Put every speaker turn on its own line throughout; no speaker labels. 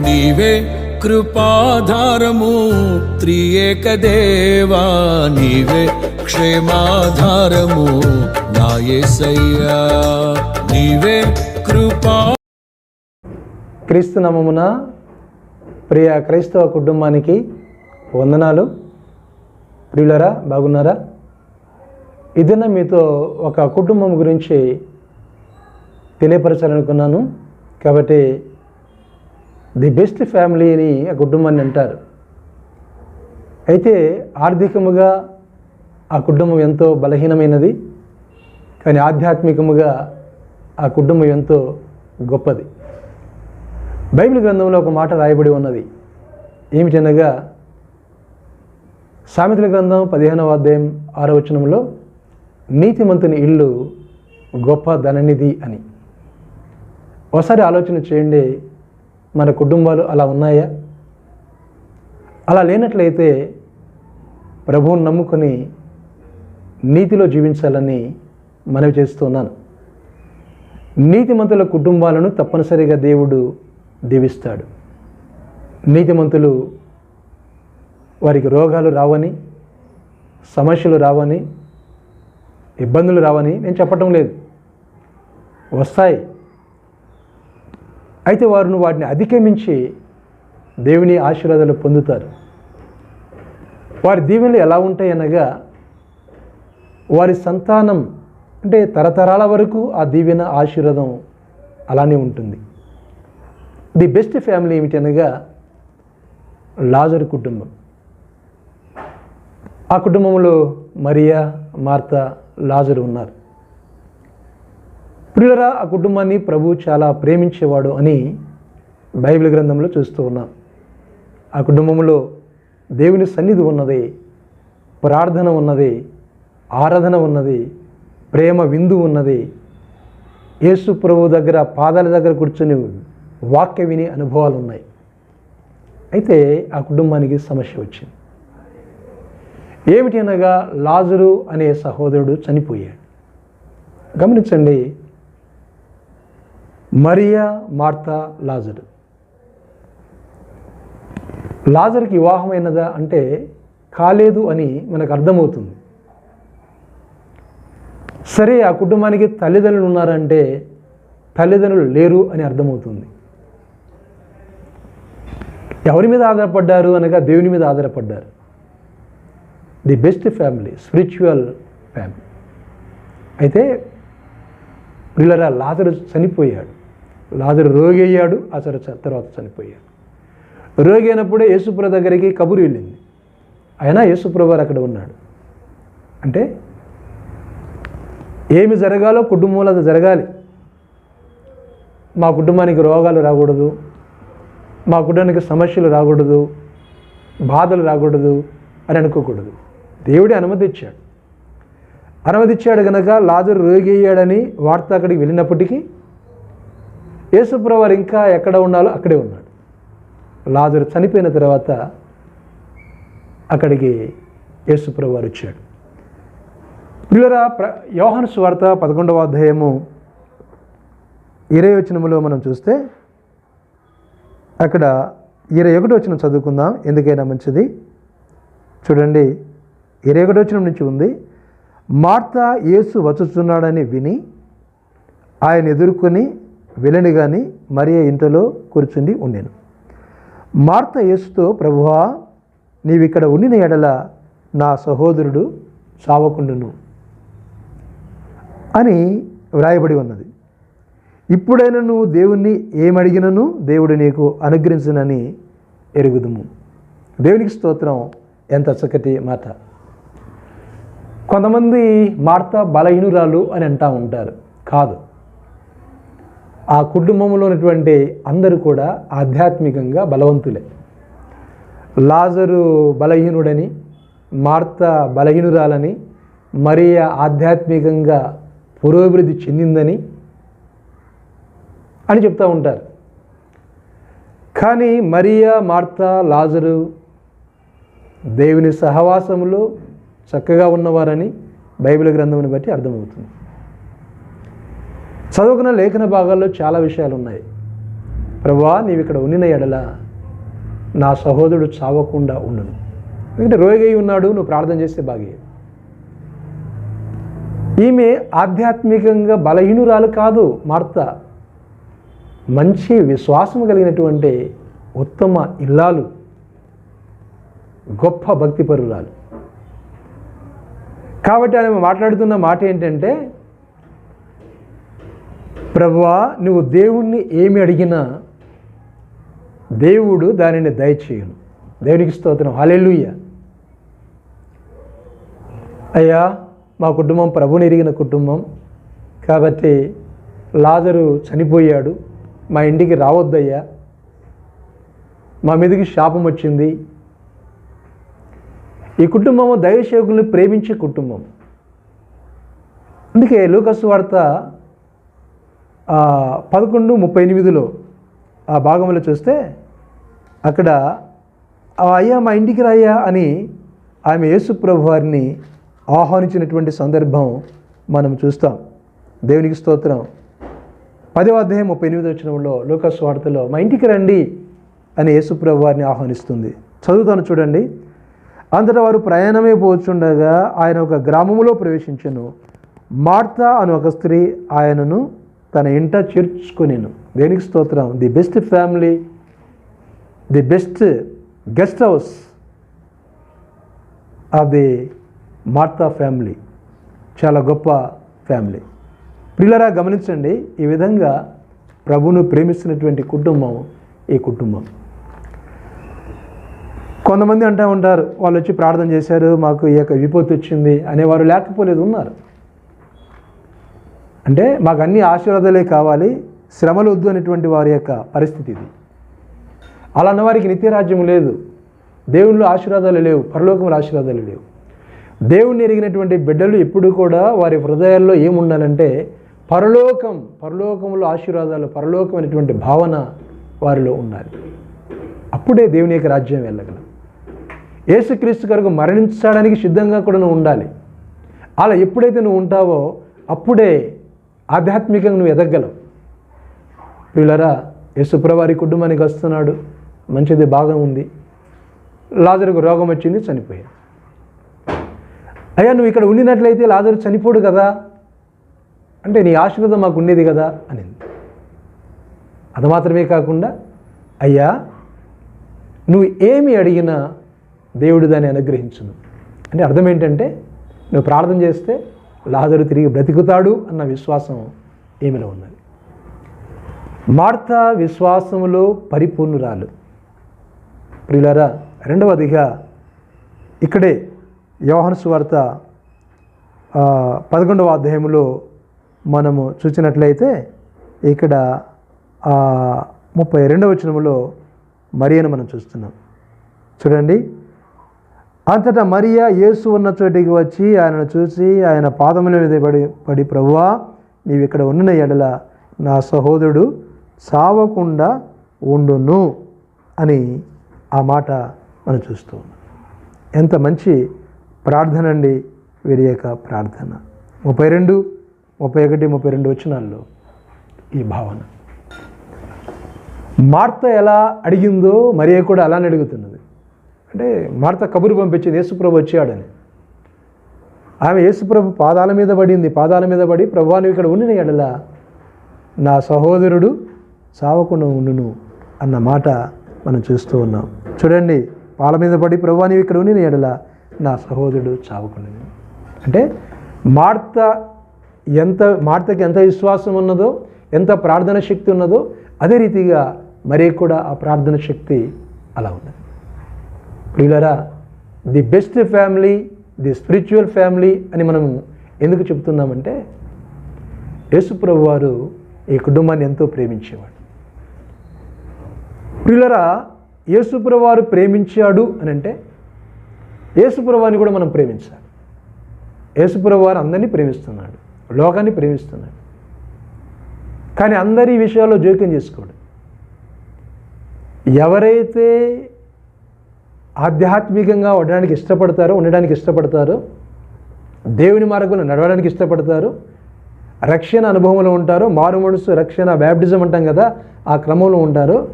నీవే కృపాధారము త్రియేక దేవా. నీవే క్షేమాధారము నాయసయ్యా నీవే కృపా.
క్రీస్తు నామమున ప్రియ క్రైస్తవ కుటుంబానికి వందనాలు. ప్రియులరా బాగున్నారా? ఇదిన మీతో ఒక కుటుంబం గురించి తెలియపరచాలనుకున్నాను. కాబట్టి ది బెస్ట్ ఫ్యామిలీ అని ఆ కుటుంబాన్ని అంటారు. అయితే ఆర్థికముగా ఆ కుటుంబం ఎంతో బలహీనమైనది కానీ ఆధ్యాత్మికముగా ఆ కుటుంబం ఎంతో గొప్పది. బైబిల్ గ్రంథంలో ఒక మాట రాయబడి ఉన్నది. ఏమిటనగా సామెతల గ్రంథం పదిహేనవ అధ్యాయం ఆరో వచనంలో నీతిమంతుని ఇల్లు గొప్ప ధననిధి అని. ఒకసారి ఆలోచన చేయండి మన కుటుంబాలు అలా ఉన్నాయా? అలా లేనట్లయితే ప్రభువుని నమ్ముకొని నీతిలో జీవించాలని మనవి చేస్తున్నాను నీతిమంతుల కుటుంబాలను తప్పనిసరిగా దేవుడు దీవిస్తాడు. నీతిమంతులు వారికి రోగాలు రావని సమస్యలు రావని ఇబ్బందులు రావని నేను చెప్పటం లేదు. వస్తాయి. అయితే వారు వాటిని అధిగమించి దేవుని ఆశీర్వాదాలు పొందుతారు. వారి దీవెనలు ఎలా ఉంటాయి అనగా వారి సంతానం అంటే తరతరాల వరకు ఆ దీవెన ఆశీర్వాదం అలానే ఉంటుంది. ది బెస్ట్ ఫ్యామిలీ ఏమిటి అనగా లాజరు కుటుంబం. ఆ కుటుంబంలో మరియా మార్త లాజరు ఉన్నారు. ప్రియులరా ఆ కుటుంబాన్ని ప్రభు చాలా ప్రేమించేవాడు అని బైబిల్ గ్రంథంలో చూస్తూ ఉన్నాం. ఆ కుటుంబంలో దేవుని సన్నిధి ఉన్నది ప్రార్థన ఉన్నది ఆరాధన ఉన్నది ప్రేమ విందు ఉన్నది. యేసు ప్రభు దగ్గర పాదాల దగ్గర కూర్చొని వాక్య విని అనుభవాలు ఉన్నాయి. అయితే ఆ కుటుంబానికి సమస్య వచ్చింది. ఏమిటి అనగా లాజరు అనే సహోదరుడు చనిపోయాడు. గమనించండి మరియా మార్తా లాజరు. లాజర్కి వివాహమైనదా అంటే కాలేదు అని మనకు అర్థమవుతుంది. సరే ఆ కుటుంబానికి తల్లిదండ్రులు ఉన్నారంటే తల్లిదండ్రులు లేరు అని అర్థమవుతుంది. ఎవరి మీద ఆధారపడ్డారు అనగా దేవుని మీద ఆధారపడ్డారు. The best family spiritual family. అయితే వీళ్ళ లాజరు చనిపోయాడు. లాజరు రోగి అయ్యాడు ఆ తర్వాత చనిపోయాడు. రోగి అయినప్పుడే యేసుప్రభ దగ్గరికి కబురు వెళ్ళింది. అయినా యేసుప్రభు అక్కడ ఉన్నాడు. అంటే ఏమి జరగాలో కుటుంబంలో అది జరగాలి. మా కుటుంబానికి రోగాలు రాకూడదు. మా కుటుంబానికి సమస్యలు రాకూడదు. బాధలు రాకూడదు అని అనుకోకూడదు. దేవుడే అనుమతి ఇచ్చాడు అనుమతి ఇచ్చాడు కనుక లాజరు రోగి అయ్యాడని వార్త అక్కడికి వెళ్ళినప్పటికీ యేసుప్రభు వారు ఇంకా ఎక్కడ ఉండాలో అక్కడే ఉన్నాడు. లాజరు చనిపోయిన తర్వాత అక్కడికి యేసుప్రభు వారు వచ్చాడు. పిల్లరా ప్ర యోహన్ స్వార్త పదకొండవ అధ్యాయము ఇరవై వచనములో మనం చూస్తే అక్కడ ఇరవై ఒకటి వచ్చిన చదువుకుందాం. ఎందుకైనా మంచిది? చూడండి ఇరవై ఒకటి వచ్చిన నుంచి ఉంది. మార్త యేసు వచ్చుచున్నాడని విని ఆయన ఎదుర్కొని వెళ్ళని కానీ మరియ ఇంట్లో కూర్చుండి ఉండేను. మార్త యేసుతో ప్రభువా నీవిక్కడ ఉండిన ఎడల నా సహోదరుడు చావకుండును అని వ్రాయబడి ఉన్నది. ఇప్పుడైనా నువ్వు దేవుణ్ణి ఏమడిగినను దేవుడు నీకు అనుగ్రహించునని ఎరుగుదుము. దేవునికి స్తోత్రం ఎంత చక్కటి మాట. కొంతమంది మార్త బలహీనురాలు అని అంటూ ఉంటారు. కాదు. ఆ కుటుంబంలో ఉన్నటువంటి అందరూ కూడా ఆధ్యాత్మికంగా బలవంతులే. లాజరు బలహీనుడని మార్త బలహీనురాలని మరియ ఆధ్యాత్మికంగా పురోభివృద్ధి చెందిందని అని చెప్తూ ఉంటారు. కానీ మరియా మార్త లాజరు దేవుని సహవాసములో చక్కగా ఉన్నవారని బైబిల్ గ్రంథంని బట్టి అర్థమవుతుంది. చదువుకున్న లేఖన భాగాల్లో చాలా విషయాలు ఉన్నాయి ప్రభా నీవు ఇక్కడ ఉండిన ఎడల నా సహోదరుడు చావకుండా ఉండను. ఎందుకంటే రోగి ఉన్నాడు నువ్వు ప్రార్థన చేస్తే బాగే ఈమె ఆధ్యాత్మికంగా బలహీనురాలు కాదు మార్త. మంచి విశ్వాసం కలిగినటువంటి ఉత్తమ ఇల్లాలు గొప్ప భక్తిపరురాలు. కాబట్టి ఆమె మాట్లాడుతున్న మాట ఏంటంటే ప్రభువా నువ్వు దేవుణ్ణి ఏమి అడిగినా దేవుడు దానిని దయచేయను. దేవునికి స్తోత్రం. హల్లెలూయా. అయ్యా మా కుటుంబం ప్రభుని ఎరిగిన కుటుంబం. కాబట్టి లాజరు చనిపోయాడు. మా ఇంటికి రావద్దయ్యా. మా మీదకి శాపం వచ్చింది. ఈ కుటుంబము దైవసేవకుల్ని ప్రేమించే కుటుంబం. అందుకే లూకస్ వార్త పదకొండు ముప్పై ఎనిమిదిలో ఆ భాగంలో చూస్తే అక్కడ అయ్యా మా ఇంటికి రాయ్యా అని ఆమె యేసుప్రభు వారిని ఆహ్వానించినటువంటి సందర్భం మనం చూస్తాం. దేవునికి స్తోత్రం. పదవ అధ్యాయం ముప్పై ఎనిమిది వచ్చినంలో లోకస్ వార్తలో మా ఇంటికి రండి అని యేసుప్రభు వారిని ఆహ్వానిస్తుంది. చదువుతాను చూడండి. అంతటా వారు ప్రయాణమే పోచుండగా ఆయన ఒక గ్రామములో ప్రవేశించను. మార్తా అని ఒక స్త్రీ ఆయనను తన ఇంట చేర్చుకునేను. దేనికి స్తోత్రం? The best family the best guest house of the Martha family. చాలా గొప్ప ఫ్యామిలీ. పిల్లరా గమనించండి ఈ విధంగా ప్రభును ప్రేమిస్తున్నటువంటి కుటుంబం ఈ కుటుంబం. కొంతమంది అంటూ ఉంటారు వాళ్ళు వచ్చి ప్రార్థన చేశారు మాకు ఈ యొక్క విపత్తు వచ్చింది అనేవారు లేకపోలేదు ఉన్నారు. అంటే మాకు అన్ని ఆశీర్వాదాలే కావాలి శ్రమలు వద్దు అనేటువంటి వారి యొక్క పరిస్థితి ఇది. అలా అన్నవారికి నిత్యరాజ్యం లేదు. దేవుళ్ళు ఆశీర్వాదాలు లేవు పరలోకముల ఆశీర్వాదాలు లేవు. దేవుణ్ణి ఎరిగినటువంటి బిడ్డలు ఎప్పుడు కూడా వారి హృదయాల్లో ఏముండాలంటే పరలోకం పరలోకంలో ఆశీర్వాదాలు పరలోకం అనేటువంటి భావన వారిలో ఉండాలి. అప్పుడే దేవుని యొక్క రాజ్యం వెళ్ళగలం. యేసుక్రీస్తు కొరకు మరణించడానికి సిద్ధంగా కూడా నువ్వు ఉండాలి. అలా ఎప్పుడైతే నువ్వు ఉంటావో అప్పుడే ఆధ్యాత్మికంగా నువ్వు ఎదగలవు వీళ్ళరా యశుప్రవారి కుటుంబానికి వస్తున్నాడు. మంచిది బాగా ఉంది. లాజరుకు రోగం వచ్చింది చనిపోయాడు. అయ్యా నువ్వు ఇక్కడ ఉండినట్లయితే లాజరు చనిపోడు కదా. అంటే నీ ఆశీర్వాదం మాకు ఉండేది కదా అనింది. అది మాత్రమే కాకుండా అయ్యా నువ్వు ఏమి అడిగినా దేవుడు దాన్ని అనుగ్రహించును. అంటే అర్థం ఏంటంటే నువ్వు ప్రార్థన చేస్తే లాజరు తిరిగి బ్రతుకుతాడు అన్న విశ్వాసం ఈమెలో ఉన్నది. మార్త విశ్వాసములో పరిపూర్ణురాలు. ప్రియులారా రెండవదిగా ఇక్కడే యోహాను సువార్త పదకొండవ అధ్యాయంలో మనము చూసినట్లయితే ఇక్కడ ముప్పై రెండవ వచనములో మరియను మనం చూస్తున్నాం. చూడండి. అంతటా మరియా యేసు ఉన్న చోటికి వచ్చి ఆయనను చూసి ఆయన పాదముల మీద పడి పడి ప్రభువా నీవు ఇక్కడ ఉన్న ఎడల నా సహోదరుడు సావకుండా ఉండును అని ఆ మాట మనం చూస్తూ ఉన్నాం. ఎంత మంచి ప్రార్థన అండి వీరి యొక్క ప్రార్థన. ముప్పై రెండు ముప్పై ఒకటి ముప్పై రెండు వచనాల్లో ఈ భావన. మార్త ఎలా అడిగిందో మరియ కూడా అలానే అడుగుతున్నది. అంటే మార్త కబురు పంపించింది యేసుప్రభు వచ్చాడని. ఆమె యేసుప్రభు పాదాల మీద పడింది. పాదాల మీద పడి ప్రభా నువ్వు ఇక్కడ ఉండిన ఎడల. నా సహోదరుడు సావకుండా ఉండును అన్న మాట మనం చూస్తూ ఉన్నాం. చూడండి పాల మీద పడి ప్రభా నువ్వు ఇక్కడ ఉండిన ఎడల. నా సహోదరుడు చావకుండా అంటే మార్త ఎంత మార్తకి ఎంత విశ్వాసం ఉన్నదో ఎంత ప్రార్థన శక్తి ఉన్నదో అదే రీతిగా మరీ కూడా ఆ ప్రార్థన శక్తి అలా ఉన్నది. ప్రియులరా the best family the spiritual family అని మనం ఎందుకు చెప్తున్నామంటే యేసుప్రభు వారు ఈ కుటుంబాన్ని ఎంతో ప్రేమించేవాడు. ప్రియులరా యేసుప్రభు వారు ప్రేమించాడు అని అంటే యేసుప్రభువాన్ని కూడా మనం ప్రేమించాలి. యేసుప్రభు వారు అందరినీ ప్రేమిస్తున్నాడు లోకాన్ని ప్రేమిస్తున్నాడు. కానీ అందరి విషయాల్లో జోక్యం చేసుకోడు. ఎవరైతే ఆధ్యాత్మికంగా ఉండడానికి ఇష్టపడతారు ఉండడానికి ఇష్టపడతారు దేవుని మార్గంలో నడవడానికి ఇష్టపడతారు రక్షణ అనుభవంలో ఉంటారు మారు మనసు రక్షణ బ్యాప్టిజం అంటాం కదా ఆ క్రమంలో ఉంటారు.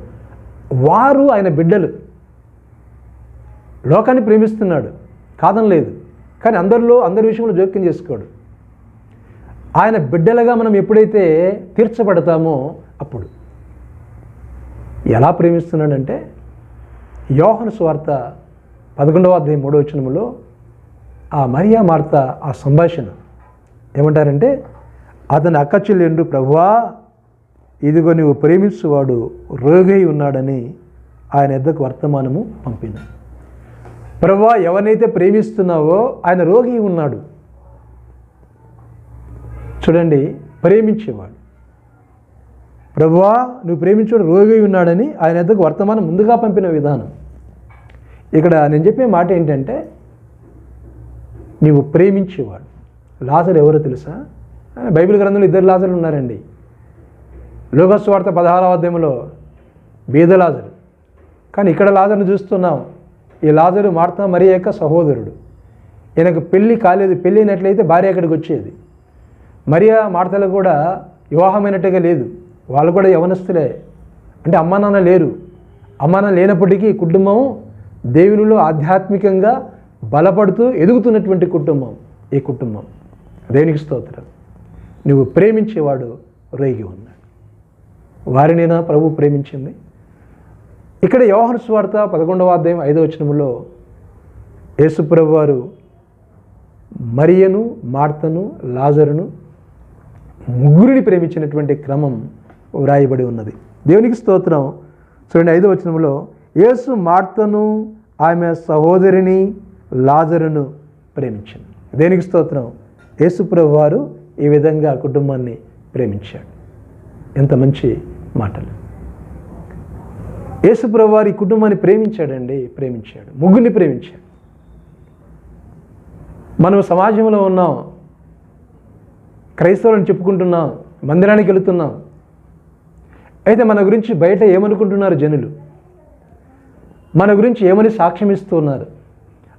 వారు ఆయన బిడ్డలు. లోకాన్ని ప్రేమిస్తున్నాడు. కాదనలేదు. కానీ అందరిలో అందరి విషయంలో జోక్యం చేసుకోడు. ఆయన బిడ్డలుగా మనం ఎప్పుడైతే తీర్చబడతామో అప్పుడు ఎలా ప్రేమిస్తున్నాడంటే యోహను స్వార్త పదకొండవ అధ్యాయం మూడవ వచనములో ఆ మరియా మార్త ఆ సంభాషణ ఏమంటారంటే అతని అక్క చెల్లెండు ప్రభువా ఇదిగో నువ్వు ప్రేమించువాడు రోగై ఉన్నాడని ఆయన ఎద్దకు వర్తమానము పంపింది ప్రభువా ఎవరినైతే ప్రేమిస్తున్నావో ఆయన రోగి ఉన్నాడు. చూడండి ప్రేమించేవాడు. ప్రభువా నువ్వు ప్రేమించేవాడు రోగి ఉన్నాడని ఆయన ఎద్దకు వర్తమానం ముందుగా పంపిన విధానం. ఇక్కడ నేను చెప్పే మాట ఏంటంటే నీవు ప్రేమించేవాడు. లాజరు ఎవరో తెలుసా? బైబిల్ గ్రంథంలో ఇద్దరు లాజర్లు ఉన్నారండి. లోకస్వార్త పదహారవ అధ్యాయంలో బీద లాజరు. కానీ ఇక్కడ లాజర్ను చూస్తున్నాం. ఈ లాజరు మార్తా మరి యొక్క సహోదరుడు. ఈయనకు పెళ్ళి కాలేదు. పెళ్ళి అయినట్లయితే భార్య అక్కడికి వచ్చేది. మరియా మార్తలు కూడా వివాహమైనట్టుగా లేదు. వాళ్ళు కూడా యవనస్తులే. అంటే అమ్మా నాన్న లేరు. అమ్మా నాన్న లేనప్పటికీ కుటుంబం దేవునిలో ఆధ్యాత్మికంగా బలపడుతూ ఎదుగుతున్నటువంటి కుటుంబం ఈ కుటుంబం. దేవునికి స్తోత్రం. నువ్వు ప్రేమించేవాడు రేగి ఉన్నాడు. వారినైనా ప్రభు ప్రేమించింది. ఇక్కడ యోహన స్వార్త పదకొండవ అధ్యాయం ఐదవ వచనములో యేసుప్రభు వారు మరియను మార్తను లాజరును ముగ్గురిని ప్రేమించినటువంటి క్రమం వ్రాయబడి ఉన్నది. దేవునికి స్తోత్రం. చూడండి ఐదో వచనంలో యేసు మార్తను ఆమె సహోదరిని లాజరును ప్రేమించింది. దేనికి స్తోత్రం? యేసుప్రభు వారు ఈ విధంగా కుటుంబాన్ని ప్రేమించాడు. ఎంత మంచి మాటలు. యేసుప్రభు వారి కుటుంబాన్ని ప్రేమించాడండి ప్రేమించాడు. ముగ్గురిని ప్రేమించాడు. మనం సమాజంలో ఉన్నాం. క్రైస్తవులను చెప్పుకుంటున్నాం. మందిరానికి వెళుతున్నాం. అయితే మన గురించి బయట ఏమనుకుంటున్నారు జనులు? మన గురించి ఏమని సాక్ష్యం ఇస్తున్నారు?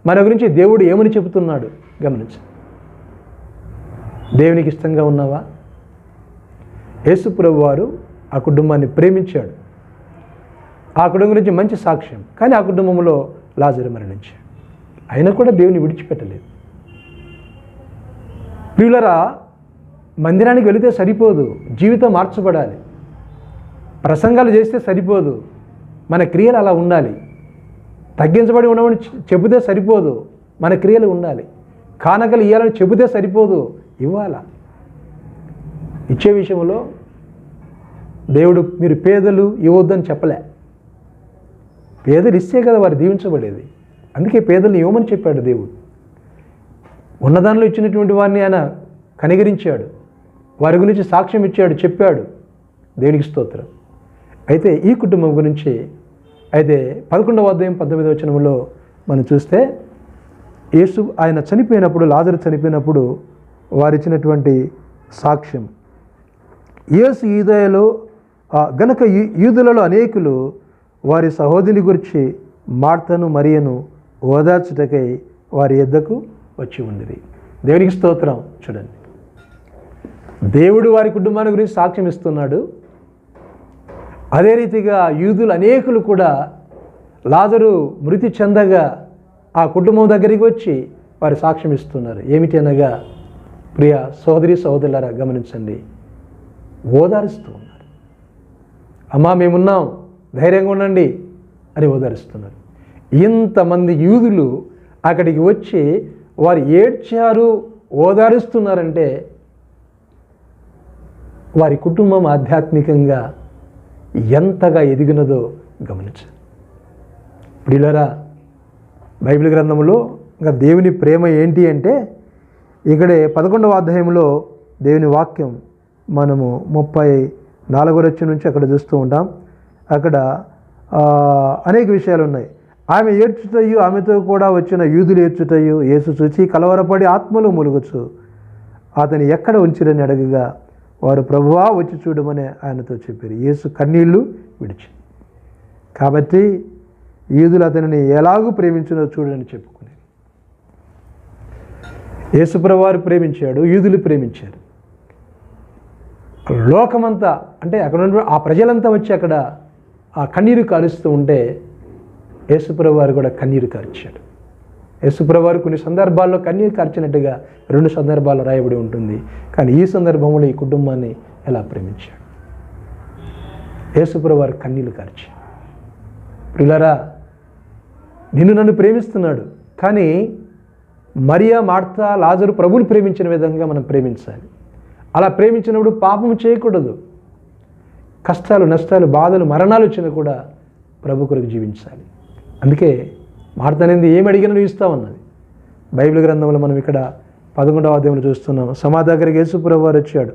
మన గురించి దేవుడు ఏమని చెబుతున్నాడు? గమనించు. దేవునికి ఇష్టంగా ఉన్నావా? యేసుప్రభు వారు ఆ కుటుంబాన్ని ప్రేమించాడు. ఆ కుటుంబం గురించి మంచి సాక్ష్యం. కానీ ఆ కుటుంబంలో లాజరు మరణించాడు. అయినా కూడా దేవుని విడిచిపెట్టలేదు. ప్రియులరా మందిరానికి వెళితే సరిపోదు. జీవితం మార్చబడాలి. ప్రసంగాలు చేస్తే సరిపోదు. మన క్రియలు అలా ఉండాలి. తగ్గించబడి ఉండమని చెబితే సరిపోదు. మన క్రియలు ఉండాలి. కానకలు ఇవ్వాలని చెబితే సరిపోదు. ఇవ్వాల. ఇచ్చే విషయంలో దేవుడు మీరు పేదలు ఇవ్వద్దని చెప్పలే. పేదలు ఇస్తే కదా వారు దీవించబడేది. అందుకే పేదలు ఇవ్వమని చెప్పాడు దేవుడు. ఉన్నదానిలో ఇచ్చినటువంటి వారిని ఆయన కనిగరించాడు వారి గురించి సాక్ష్యం ఇచ్చాడు చెప్పాడు. దేవునికి స్తోత్రం. అయితే ఈ కుటుంబం గురించి అయితే పదకొండవ అధ్యాయం పంతొమ్మిదవ వచనంలో మనం చూస్తే యేసు ఆయన చనిపోయినప్పుడు లాజరు చనిపోయినప్పుడు వారిచ్చినటువంటి సాక్ష్యం. యేసు ఈదయలో గనక యూదులలో అనేకులు వారి సహోదరుని గురించి మార్తను మరియను ఓదార్చుటకై వారి ఎద్దకు వచ్చి ఉండేది దేవునికి స్తోత్రం. చూడండి. దేవుడు వారి కుటుంబాన్ని గురించి సాక్ష్యం ఇస్తున్నాడు. అదే రీతిగా యూదులు అనేకులు కూడా లాజరు మృతి చెందగా ఆ కుటుంబం దగ్గరికి వచ్చి వారు సాక్ష్యం ఇస్తున్నారు. ఏమిటి అనగా ప్రియ సోదరి సోదరులారా గమనించండి. ఓదారుస్తూ ఉన్నారు. అమ్మా మేమున్నాం. ధైర్యంగా ఉండండి అని ఓదారుస్తున్నారు. ఇంతమంది యూదులు అక్కడికి వచ్చి వారు ఏడ్చారు ఓదారుస్తున్నారంటే వారి కుటుంబం ఆధ్యాత్మికంగా ఎంతగా ఎదిగినదో గమనించండి ప్రియులరా బైబిల్ గ్రంథంలో ఇంకా దేవుని ప్రేమ ఏంటి అంటే ఇక్కడే పదకొండవ అధ్యాయంలో దేవుని వాక్యం మనము ముప్పై నాలుగో రచ్చు నుంచి అక్కడ చూస్తూ ఉంటాం. అక్కడ అనేక విషయాలు ఉన్నాయి. ఆమె ఏడ్చుటయు ఆమెతో కూడా వచ్చిన యూదులు ఏడ్చుటయు యేసు చూచి కలవరపడి ఆత్మలు ములుగుచు అతని ఎక్కడ ఉంచిరని అడగగా వారు ప్రభువా వచ్చి చూడమని ఆయనతో చెప్పారు. యేసు కన్నీళ్ళు విడిచి. కాబట్టి యూదులు అతనిని ఎలాగూ ప్రేమించినో చూడని చెప్పుకునేది. యేసుప్రవారు ప్రేమించాడు యూదులు ప్రేమించారు. లోకమంతా అంటే అక్కడ ఉన్న ఆ ప్రజలంతా వచ్చి అక్కడ ఆ కన్నీరు కారుస్తూ ఉంటే యేసుప్రవారు కూడా కన్నీరు కార్చాడు యశుప్రవారు కొన్ని సందర్భాల్లో కన్నీరు కార్చినట్టుగా రెండు సందర్భాల్లో రాయబడి ఉంటుంది. కానీ ఈ సందర్భంలో ఈ కుటుంబాన్ని ఎలా ప్రేమించాడు? యేసుప్రవారు కన్నీళ్ళు కార్చాడు నిన్ను నన్ను ప్రేమిస్తున్నాడు కానీ మరియా మార్తా లాజరు ప్రభుని ప్రేమించిన విధంగా మనం ప్రేమించాలి. అలా ప్రేమించినప్పుడు పాపం చేయకూడదు. కష్టాలు నష్టాలు బాధలు మరణాలు వచ్చినా కూడా ప్రభు కొరకు జీవించాలి. అందుకే మార్త అనేది ఏమి అడిగినా నువ్వు ఇస్తామన్నది బైబిల్ గ్రంథంలో మనం ఇక్కడ పదకొండవ అధ్యాయంలో చూస్తున్నాం. సమా దగ్గరికి యేసుప్రభు వారు వచ్చాడు.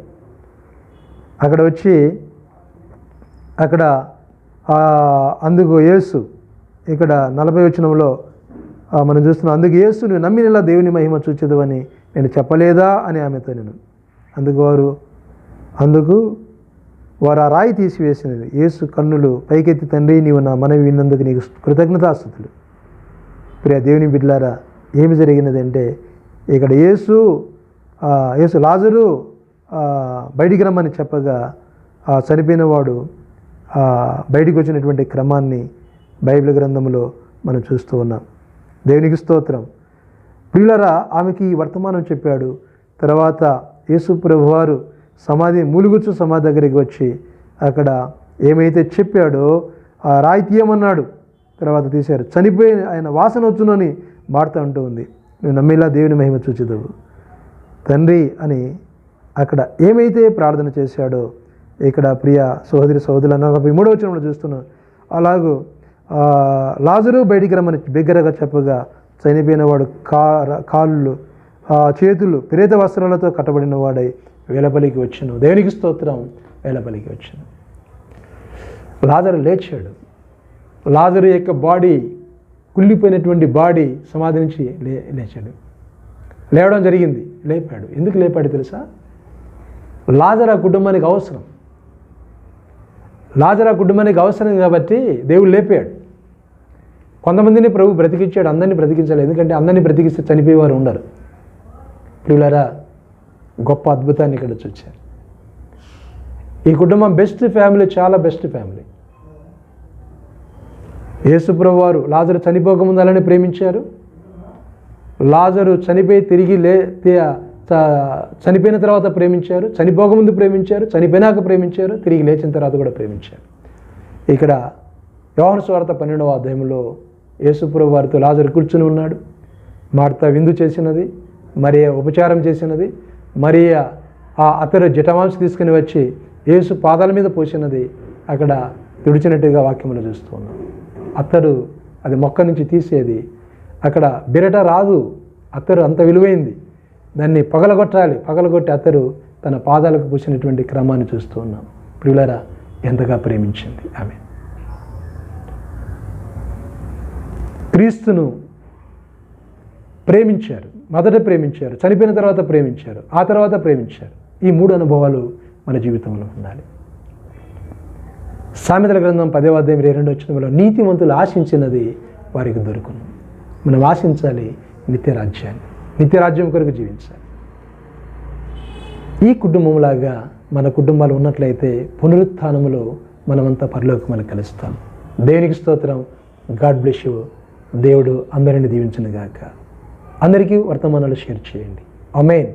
అక్కడ వచ్చి అక్కడ అందుకు యేసు ఇక్కడ నలభై వచనంలో మనం చూస్తున్నాం అందుకు యేసు నువ్వు నమ్మినలా దేవుని మహిమ చూచేదవని నేను చెప్పలేదా? అని ఆమెతో నేను. అందుకు వారు అందుకు వారు ఆ రాయి తీసివేసినది. యేసు కన్నులు పైకెత్తి తండ్రి నీవు నా మనవి విన్నందుకు నీకు కృతజ్ఞతాస్థుతులు ప్రియ దేవుని బిడ్డలారా ఏమి జరిగినదంటే ఇక్కడ యేసు యేసు లాజరు బయటికి రమ్మని చెప్పగా ఆ బయటికి వచ్చినటువంటి క్రమాన్ని బైబిల్ గ్రంథంలో మనం చూస్తూ ఉన్నాం. దేవునికి స్తోత్రం. ప్రియులరా ఆమెకి ఈ వర్తమానం చెప్పాడు. తర్వాత యేసు ప్రభువారు సమాధి మూలుగుచ్చు సమాధి దగ్గరికి వచ్చి అక్కడ ఏమైతే చెప్పాడో ఆ రాయి తీయమన్నాడు తర్వాత తీశారు. చనిపోయిన ఆయన వాసన వచ్చునని వార్త అంటూ ఉంది. నువ్వు నమ్మేలా దేవుని మహిమ చూచిదవు. తండ్రి అని అక్కడ ఏమైతే ప్రార్థన చేశాడో ఇక్కడ ప్రియ సహోదరి సహోదరుల నలభై మూడవ వచనంలో చూస్తున్నాం. అలాగూ లాజరు బయటికి రమ్మని బిగ్గరగా చెప్పగా చనిపోయిన వాడు కా కాళ్ళు చేతులు ప్రేత వస్త్రాలతో కట్టబడిన వాడై వేలపల్లికి వచ్చాను. దేవునికి స్తోత్రం వేలపల్లికి వచ్చాను. లాజరు లేచాడు. లాజరు యొక్క బాడీ కుళ్ళిపోయినటువంటి బాడీ సమాధి నుంచి లే లేచాడు. లేవడం జరిగింది. లేపాడు. ఎందుకు లేపాడు తెలుసా? లాజర్ ఆ కుటుంబానికి అవసరం. లాజర్ ఆ కుటుంబానికి అవసరం కాబట్టి దేవుడు లేపాడు. కొంతమందిని ప్రభు బ్రతికించాడు అందరినీ బ్రతికించాలి ఎందుకంటే అందరినీ బ్రతికిస్తే చనిపోయేవారు ఉండరు. ప్రియులారా గొప్ప అద్భుతాన్ని ఇక్కడ చూచారు. ఈ కుటుంబం బెస్ట్ ఫ్యామిలీ చాలా బెస్ట్ ఫ్యామిలీ. యేసుప్రభు వారు లాజరు చనిపోకముందు అలానే ప్రేమించారు. లాజరు చనిపోయి తిరిగి లే చ- చనిపోయిన తర్వాత ప్రేమించారు. చనిపోకముందు ప్రేమించారు. చనిపోయినాక ప్రేమించారు. తిరిగి లేచిన తర్వాత కూడా ప్రేమించారు. ఇక్కడ యోహన స్వార్థ పన్నెండవ అధ్యాయంలో యేసుప్రభు వారితో లాజరు కూర్చుని ఉన్నాడు. మార్త విందు చేసినది మరియ ఉపచారం చేసినది మరియ ఆ అతడు జటమాంస తీసుకుని వచ్చి యేసు పాదాల మీద పోసినది అక్కడ తుడిచినట్టుగా వాక్యంలో చూస్తూ ఉన్నాం. అత్తరు అది మొక్క నుంచి తీసేది. అక్కడ బిరట రాదు అత్తరు అంత విలువైంది. దాన్ని పగలగొట్టాలి. పగలగొట్టి అత్తరు తన పాదాలకు పూసినటువంటి క్రమాన్ని చూస్తూ ఉన్నాం. ప్రియులరా ఎంతగా ప్రేమించింది ఆమె. క్రీస్తును ప్రేమించారు. మొదట ప్రేమించారు. చనిపోయిన తర్వాత ప్రేమించారు. ఆ తర్వాత ప్రేమించారు. ఈ మూడు అనుభవాలు మన జీవితంలో ఉండాలి. సామెతల గ్రంథం పదే అధ్యాయం ఇరవై రెండు వచ్చిన నీతిమంతులు ఆశించినది వారికి దొరుకును. మనం ఆశించాలి నిత్య రాజ్యాన్ని నిత్య రాజ్యం కొరకు జీవించాలి. ఈ కుటుంబంలాగా మన కుటుంబాలు ఉన్నట్లయితే పునరుత్థానములో మనమంతా పరలోకి మనం కలుస్తాం. దేవునికి స్తోత్రం. God bless you. దేవుడు అందరిని దీవించను గాక. అందరికీ వర్తమానాలు షేర్ చేయండి. అమేన్